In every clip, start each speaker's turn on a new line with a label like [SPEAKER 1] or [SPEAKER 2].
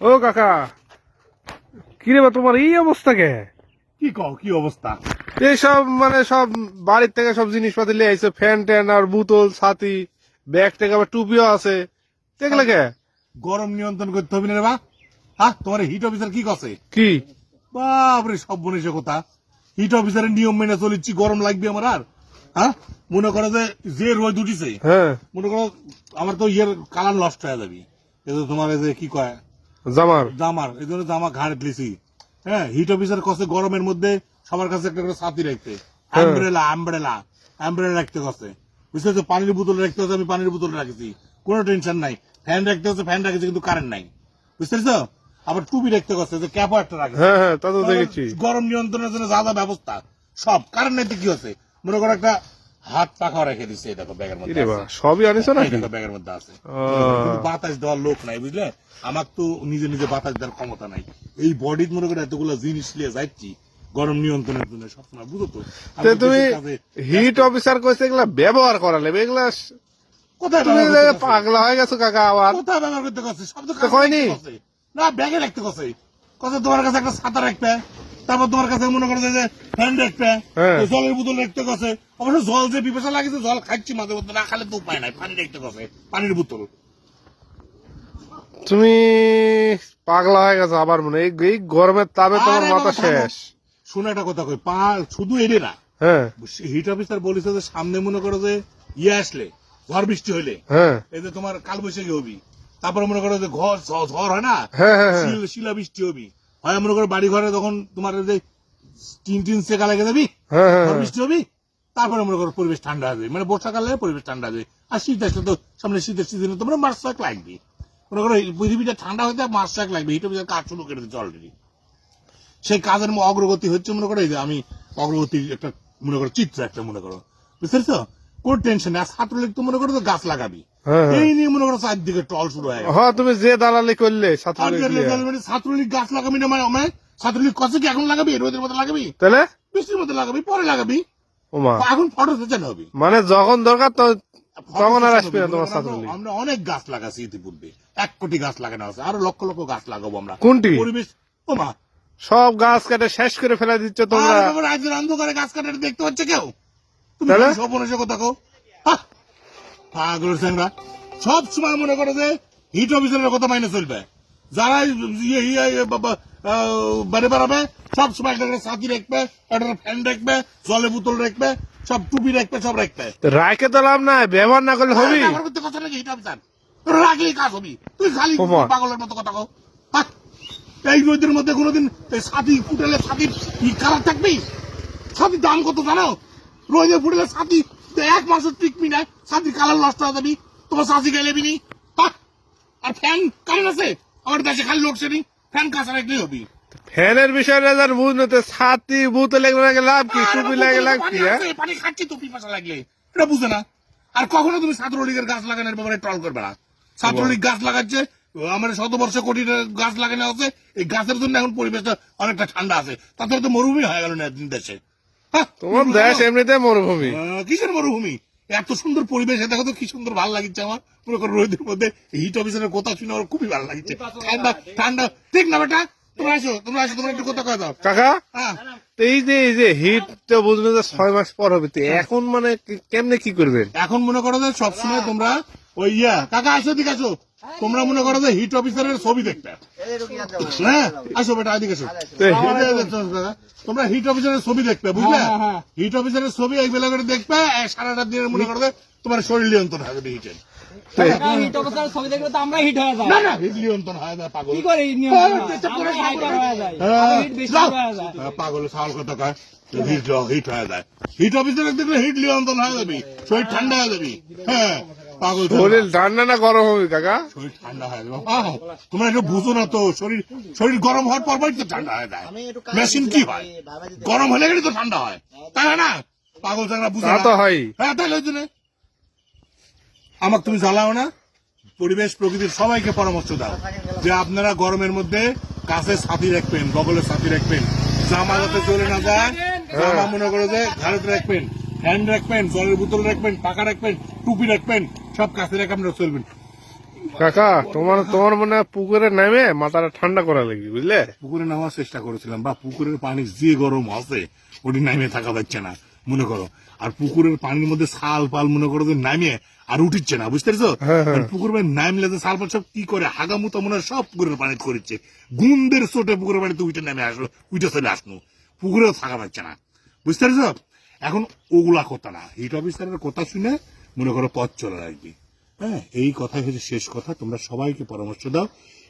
[SPEAKER 1] ও কাকা কিরে বা তোমার এই অবস্থা কে?
[SPEAKER 2] কি কও কি অবস্থা?
[SPEAKER 1] এই সব মানে সব বাড়ির থেকে সব জিনিসপাতি লিয়ে আইছে ফ্যান ট্যান আর বোতল ছাতি ব্যাগ থেকে আবার টুপিও আছে। দেখলে কে?
[SPEAKER 2] গরম নিয়ন্ত্রণ করতে হবে না রে বা। হ্যাঁ তোমার হিট অফিসার কি কছে
[SPEAKER 1] কি?
[SPEAKER 2] বাপরে সব বনিসে কথা। হিট অফিসারের নিয়ম মেনে চলিচ্ছি গরম লাগবে আমার আর। হ্যাঁ মনে করো যে যে রোদ উঠিছে
[SPEAKER 1] হ্যাঁ।
[SPEAKER 2] মনে করো আমার তো ইয়ের কালার নষ্ট হয়ে যাবি। এই যে তোমার এই যে কি কয়
[SPEAKER 1] জামার?
[SPEAKER 2] জামার এই জন্য জামা ঘাড়ে দিয়েছি হ্যাঁ হিট অফিসার কছে গরমের মধ্যে সবার কাছে একটা করে ছাতি রাখতে। অ্যাম্ব্রেলা অ্যাম্ব্রেলা অ্যাম্ব্রেলা রাখতে কছে বুঝতে পারছ পানির বোতল রাখতে হচ্ছে আমি পানির বোতল রাখছি। কোনো টেনশন নাই। ফ্যান রাখতে হচ্ছে ফ্যান রাখেছি কিন্তু কারেন্ট নাই। বুঝতে পারছ আবার টুপি রাখতে কছে যে ক্যাপও একটা রাখছে।
[SPEAKER 1] হ্যাঁ হ্যাঁ তা তো দেখেছি।
[SPEAKER 2] গরম নিয়ন্ত্রণের জন্য যা যা ব্যবস্থা সব। কারেন্ট নাই তো কি হচ্ছে? মনে করো একটা হাত রেখে এই দেখো ব্যাগের মধ্যে।
[SPEAKER 1] সবই
[SPEAKER 2] দেখো ব্যাগের মধ্যে আছে। বাতাস দেওয়ার লোক নাই বুঝলে? আমার তো নিজে নিজে বাতাস দেওয়ার ক্ষমতা নাই। এই বডির মনে করে এতগুলো জিনিস নিয়ে যাচ্ছি গরম নিয়ন্ত্রণের জন্য সবসময় বুঝো তো?
[SPEAKER 1] তুমি হিট অফিসার কইছে এগুলা ব্যবহার করা লাগবে এগুলা
[SPEAKER 2] কোথায়?
[SPEAKER 1] পাগলা হয়ে গেছো কাকা আবার।
[SPEAKER 2] কোথায় ব্যবহার করতে সব রাখতে। না ব্যাগে রাখতে কছে কছে তোমার কাছে একটা ছাতা রাখবে? তারপর তোমার কাছে মনে করো যে ফ্যান
[SPEAKER 1] হ্যাঁ।
[SPEAKER 2] জলের বোতল রাখতে কছে অবশ্য জল যে বিপসা লাগিছে জল খাচ্ছি মাঝে মধ্যে না খালে তো উপায় নাই পানি রাখতে কছে পানির বোতল।
[SPEAKER 1] তুমি পাগলা হয়ে গেছো আবার মনে এই গরমের তাপে তোমার মাথা শেষ।
[SPEAKER 2] শুনে একটা কথা কই পা শুধু এড়ে না
[SPEAKER 1] হ্যাঁ।
[SPEAKER 2] হিট অফিসার বলেছে যে সামনে মনে করো যে ইয়ে আসলে ঝড় বৃষ্টি হইলে
[SPEAKER 1] হ্যাঁ।
[SPEAKER 2] এই যে তোমার কালবৈশাখী হবি তারপরে মনে করো যে ঘর ঝড় হয় না
[SPEAKER 1] হ্যাঁ হ্যাঁ
[SPEAKER 2] শিলা বৃষ্টি হবি হয় মনে করো বাড়ি ঘরে তখন তোমার যে টিন টিন সেকা লেগে যাবি
[SPEAKER 1] হ্যাঁ হ্যাঁ হ্যাঁ।
[SPEAKER 2] বৃষ্টি হবি তারপরে মনে করো পরিবেশ ঠান্ডা হবে মানে বর্ষাকালে পরিবেশ ঠান্ডা হবে আর শীত আসলে তো সামনে শীতের সিজনে তোমরা মার্চ এক লাগবে মনে করো এই পৃথিবীটা ঠান্ডা হইতে মার্চ এক লাগবে হিট অফিসার কাজ শুরু করে দিচ্ছে অলরেডি সেই কাজের অগ্রগতি হচ্ছে মনে করো এই যে আমি অগ্রগতির একটা মনে করো চিত্র একটা মনে করো। বুঝতে পারছ? কোন টেনশন আর ছাত্রলীগ তো মনে করো তো গাছ লাগাবি
[SPEAKER 1] হ্যাঁ, হ্যাঁ।
[SPEAKER 2] এই নিয়ে মনে করো চারদিকে টল শুরু হয়ে
[SPEAKER 1] হ্যাঁ তুমি যে দালালি করলে ছাত্রলীগ
[SPEAKER 2] মানে গাছ লাগাবি না মানে মানে ছাত্রলীগ কষে কি এখন লাগাবি? রোদের মধ্যে লাগাবি?
[SPEAKER 1] তাহলে?
[SPEAKER 2] বৃষ্টির মধ্যে লাগাবি পরে লাগাবি। এখন ফটো হবে।
[SPEAKER 1] মানে যখন দরকার তো তখন আর আসবে না তোমার
[SPEAKER 2] আমরা-
[SPEAKER 1] ছাত্রলীগ
[SPEAKER 2] আমরা অনেক গাছ লাগাছি ইতিপূর্বে। এক কোটি গাছ লাগানো আছে আরও লক্ষ লক্ষ গাছ লাগাবো আমরা।
[SPEAKER 1] কোনটি?
[SPEAKER 2] পরিবেশ ও মা
[SPEAKER 1] সব গাছ কেটে শেষ করে ফেলে দিচ্ছ তোমরা।
[SPEAKER 2] রাজ্যের অন্ধকারে গাছ কাটাটা দেখতে পাচ্ছে কেউ? তুমি? সব কথা কো হাহ! পাগল স্যাংরা সব সময় মনে করো যে হিট অফিসারের কথা মাইনে চলবে। যারা ইয়ে ইয়ে ইয়ে বাড়ি বেড়াবে সব সময় একটা ছাতি রাখবে একটা ফ্যান রাখবে জলে বোতল রাখবে সব টুপি রাখবে সব রাখবে।
[SPEAKER 1] রাখে তো লাভ নাই ব্যবহার না করলে হবি?
[SPEAKER 2] করতে কথা নাকি হিট অফিসার রাখলেই কাজ হবি। তুই খালি পাগলের মতো কথা কো হাহ! এই রোদের মধ্যে কোনোদিন ছাতি ফুটেলে ছাতির কালার থাকবি ছাতির দাম কত জানো? রোদে ফুটেলে ছাতি এক মাসের না কালার নষ্ট হয়ে যাবি তোমার গাইলে বিনি হাহ! আর ফ্যান কারেন্ট আছে? আমার দেশে খালি লোডশেডিং ফ্যান কাঁচা রাখলেই হবি।
[SPEAKER 1] ফ্যানের বিষয়টা যার বুঝতে ছাতি বুতে লেগে লাগে লাভ কি? টুপি লাগে লাভ কি হ্যাঁ?
[SPEAKER 2] পানি খাচ্ছি তো পিপাসা লাগলে। এটা বুঝে না। আর কখনো তুমি ছাত্রলীগের গাছ লাগানোর ব্যাপারে টল করবে না। ছাত্রলীগ গাছ লাগাচ্ছে আমার শতবর্ষ কোটি গাছ লাগানো আছে এই গাছের জন্য এখন পরিবেশটা অনেকটা ঠান্ডা আছে। তাছাড়া তো মরুভূমি হয়ে গেল না দেশে।
[SPEAKER 1] তোমার দেশ এমনিতে মরুভূমি।
[SPEAKER 2] কিসের মরুভূমি? এত সুন্দর পরিবেশ দেখো তো কি সুন্দর ভালো লাগছে আমার। মনে করো রোদের মধ্যে হিট অফিসারের কথা শুনে আমার খুবই ভালো লাগছে। ঠান্ডা ঠান্ডা। ঠিক না বেটা তোমরা আসো তোমরা আসো তোমরা একটু কথা দাও।
[SPEAKER 1] কাকা
[SPEAKER 2] হ্যাঁ।
[SPEAKER 1] এই যে এই যে হিট তো বুঝবে যে ছয় মাস পর হবে এখন মানে কেমনে কি করবেন?
[SPEAKER 2] এখন মনে করো যে সবসময় তোমরা ওই ইয়া কাকা আসো দিকে আসো। তোমরা মনে করো যে হিট অফিসারের ছবি দেখবে হ্যাঁ? আসো বেটা এদিকে আসো? তোমরা হিট অফিসারের ছবি দেখবে বুঝলে? হিট অফিসারের ছবি এক বেলা করে দেখবে সারাটা দিনের মনে করো তোমার শরীর নিয়ন্ত্রণ হবে হিটের
[SPEAKER 3] হিট অবস্থার ছবি দেখলে তো আমরা হিট হয়ে
[SPEAKER 2] হয় পাগল। হ্যাঁ,
[SPEAKER 3] হয়? হয়ে
[SPEAKER 2] হ্যাঁ।
[SPEAKER 3] হয়ে যায়
[SPEAKER 2] হ্যাঁ, কয় হিট হিট হয়ে যায়। হিট অফিসারের দেখলে হিট নিয়ন্ত্রণ হয়ে যাবি শরীর ঠান্ডা হয়ে যাবি। হ্যাঁ পাগল
[SPEAKER 1] শরীর ঠান্ডা না গরম হবে কাকা?
[SPEAKER 2] শরীর ঠান্ডা হয়ে যাবে। তোমরা একটু বুঝো না তো শরীর শরীর গরম হওয়ার পর তো ঠান্ডা হয়ে যায়। মেশিন কি হয় গরম হলে গেলে তো ঠান্ডা হয়। তাই না? পাগল চাকরা বুঝো না।
[SPEAKER 1] তো হয়।
[SPEAKER 2] হ্যাঁ তাহলে ওই জন্যে। আমাকে তুমি জ্বালাও না। পরিবেশ প্রকৃতির সবাইকে পরামর্শ দাও যে আপনারা গরমের মধ্যে কাছে ছাতি রাখবেন বগলে ছাতি রাখবেন। জামা যাতে চলে না যায় জামা মনে করো যে ঘাড়তে রাখবেন হ্যান্ড রাখবেন জলের বোতল রাখবেন পাকা রাখবেন টুপি রাখবেন সব কাছে রেখে আপনারা চলবেন।
[SPEAKER 1] কাকা তোমার তোমার মনে পুকুরে নামে মাথাটা ঠান্ডা করা লাগবে বুঝলে?
[SPEAKER 2] পুকুরে নামার চেষ্টা করেছিলাম বা পুকুরের পানি যে গরম আছে ওটি নামিয়ে থাকা যাচ্ছে না মনে করো। আর পুকুরের পানির মধ্যে সাল পাল মনে করো যে নামিয়ে আর উঠিচ্ছে না বুঝতে পারছ?
[SPEAKER 1] হ্যাঁ, হ্যাঁ।
[SPEAKER 2] পুকুর পানি নামলে যে সাল পাল সব কি করে হাগামুতা মনে হয় সব পুকুরের পানিতে করেছে গুন্দের চোটে পুকুরের পানিতে উঠে নামে আসলো উঠে চলে আসলো। পুকুরেও থাকা যাচ্ছে না বুঝতে পারছ? এখন ওগুলা কথা না হিট অফিসারের কথা শুনে মনে করো পথ চলে রাখবি হ্যাঁ এই কথাই হচ্ছে শেষ কথা। তোমরা সবাইকে পরামর্শ দাও।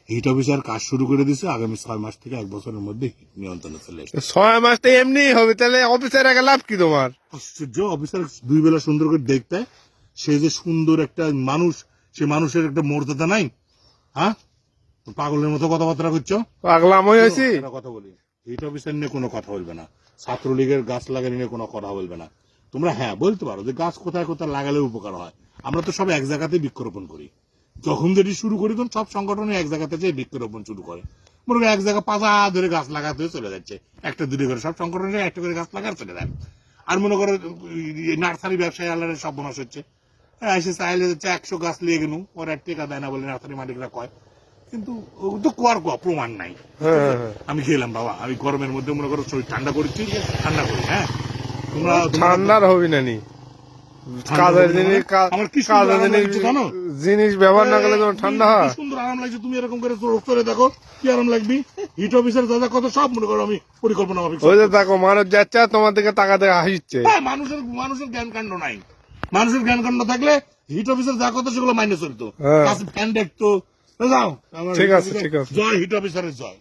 [SPEAKER 2] হিট অফিসার কাজ শুরু করে দিছে। আগামী ছয় মাস থেকে এক বছরের মধ্যে হিট নিয়ন্ত্রণে চলে আসবে
[SPEAKER 1] ছয় মাস তো এমনি হবে। তাহলে অফিসের আগে লাভ কি তোমার?
[SPEAKER 2] আশ্চর্য অফিসার দুই বেলা সুন্দর করে দেখতে সে যে সুন্দর একটা মানুষ সে মানুষের একটা মর্যাদা নাই। হ্যাঁ? পাগলের মতো কথাবার্তা করছ?
[SPEAKER 1] পাগলাম হয়েছি।
[SPEAKER 2] কথা বলি। হিট অফিসার নিয়ে কোনো কথা বলবে না। ছাত্রলীগের গাছ লাগানো নিয়ে কোনো কথা বলবে না। তোমরা হ্যাঁ বলতে পারো যে গাছ কোথায় কোথায় লাগালে উপকার হয়। আমরা তো সব এক জায়গাতেই বৃক্ষরোপণ করি। যখন যেটি শুরু করি তখন সব সংগঠনে এক জায়গাতে যে বৃক্ষরোপণ শুরু করে। মনে করো এক জায়গা পাতা ধরে গাছ লাগাতে হয়ে চলে যাচ্ছে। একটা দুটো করে সব সংগঠনে একটা করে গাছ লাগার চলে যায়। আর মনে করো নার্সারি ব্যবসায়ী আল্লাহরের সব বনাশ হচ্ছে। হ্যাঁ, এসে চাইলে হচ্ছে একশো গাছ লিয়ে গেল ওর এক টেকা দেয় না বলে নার্সারি মালিকরা কয়। কিন্তু তো কোয়ার কোয়া প্রমাণ নাই।
[SPEAKER 1] হ্যাঁ হ্যাঁ।
[SPEAKER 2] আমি খেলাম বাবা। আমি গরমের মধ্যে মনে করো শরীর ঠান্ডা করেছি ঠান্ডা করি হ্যাঁ?
[SPEAKER 1] ঠান্ডার হবি না নি কাজের জিনিস
[SPEAKER 2] মানে? সুন্দর
[SPEAKER 1] কাজের জিনিস জিনিস ব্যবহার না করলে তোমার ঠান্ডা হয়।
[SPEAKER 2] সুন্দর আরাম লাগছে তুমি এরকম করে চোখ করে দেখো কি আরাম লাগবি? হিট অফিসার দাদা কত সব মনে করো আমি পরিকল্পনা
[SPEAKER 1] ওই যে দেখো মানুষ যাচ্ছে তোমার দিকে টাকা দিয়ে হাসিচ্ছে
[SPEAKER 2] হ্যাঁ, মানুষের মানুষের জ্ঞান কাণ্ড নাই। মানুষের জ্ঞান কাণ্ড থাকলে হিট অফিসার যা কথা সেগুলো মাইনে চলতো। ফ্যান দেখতো। যাও
[SPEAKER 1] ঠিক আছে, ঠিক আছে।
[SPEAKER 2] জয় হিট অফিসারের জয়।